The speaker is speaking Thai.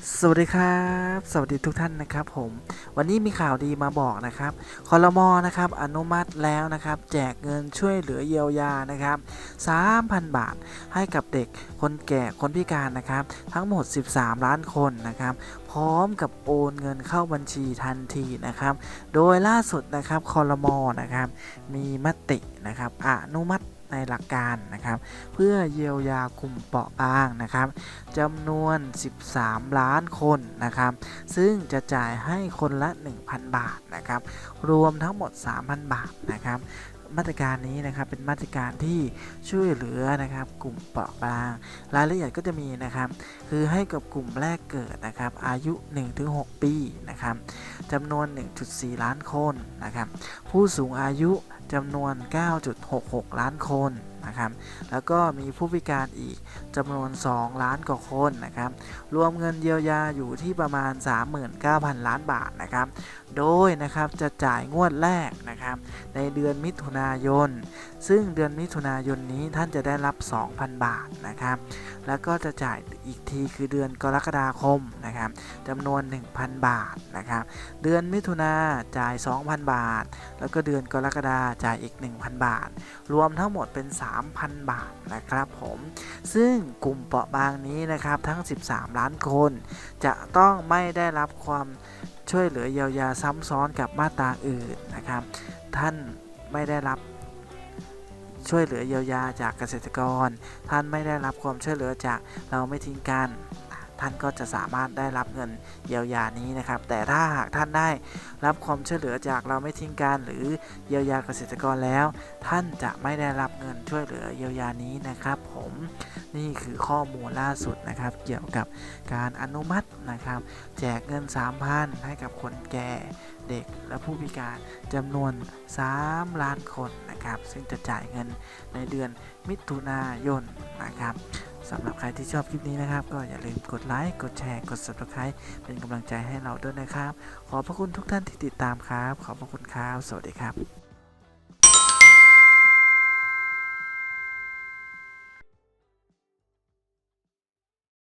สวัสดีครับ สวัสดีทุกท่านนะครับผมวันนี้มีข่าวดีมาบอกนะครับคอรมอนะครับอนุมัติแล้วนะครับ แจกเงินช่วยเหลือเยียวยานะครับ 3,000 บาทให้กับเด็กคนแก่คนพิการนะครับ ทั้งหมด 13 ล้านคนนะครับ พร้อมกับโอนเงินเข้าบัญชีทันทีนะครับ โดยล่าสุดนะครับคอรมอนะครับ มีมตินะครับอนุมัติ ในหลักการนะครับ เพื่อเยียวยากลุ่มเปราะบางนะครับจำนวน 13 ล้านคนนะครับ ซึ่งจะจ่ายให้คนละ 1,000 บาทนะครับ รวมทั้งหมด 3,000 บาทนะครับมาตรการนี้นะครับเป็นมาตรการที่ช่วยเหลือนะครับ กลุ่มเปราะบาง รายละเอียดก็จะมีนะครับ คือให้กับกลุ่มแรกเกิดนะครับ อายุ 1-6 ปีนะครับจำนวน 1.4 ล้านคนนะครับ ผู้สูงอายุ จำนวน 9.66 ล้านคน นะครับ แล้วก็มีผู้พิการอีกจำนวน 2 ล้านกว่าคนนะครับ รวมเงินเยียวยาอยู่ที่ประมาณ 39,000 ล้านบาทนะครับ โดยนะครับจะจ่ายงวดแรกนะครับ ในเดือนมิถุนายน ซึ่งเดือนมิถุนายนนี้ท่านจะได้รับ 2,000 บาทนะครับ แล้วก็จะจ่ายอีกทีคือเดือนกรกฎาคมนะครับจำนวน 1,000 บาทนะครับ เดือนมิถุนาจ่าย 2,000 บาท แล้วก็เดือนกรกฎาจ่ายอีก 1,000 บาท รวมทั้งหมดเป็น3,000 บาทนะครับผม ซึ่งกลุ่มเปราะบางนี้นะครับทั้ง 13 ล้านคน จะต้องไม่ได้รับความช่วยเหลือเยียวยาซ้ำซ้อนกับมาตราอื่นนะครับ ท่านไม่ได้รับช่วยเหลือเยียวยาจากเกษตรกร ท่านไม่ได้รับความช่วยเหลือจากเราไม่ทิ้งกัน ท่านก็จะสามารถได้รับเงินเยียวยานี้นะครับ แต่ถ้าหากท่านได้รับความช่วยเหลือจากเราไม่ทิ้งกันหรือเยียวยาเกษตรกรแล้ว ท่านจะไม่ได้รับเงินช่วยเหลือเยียวยานี้นะครับ ผมนี่คือข้อมูลล่าสุดนะครับ เกี่ยวกับการอนุมัตินะครับ แจกเงิน 3,000 ให้กับคนแก่เด็กและผู้พิการจำนวน 3 ล้านคนนะครับ ซึ่งจะจ่ายเงินในเดือนมิถุนายนนะครับ สำหรับใครที่ชอบคลิปนี้นะครับ ก็อย่าลืมกดไลค์ กดแชร์ กด subscribe เป็นกำลังใจให้เราด้วยนะครับ ขอบพระคุณทุกท่านที่ติดตามครับ ขอบพระคุณครับ สวัสดีครับ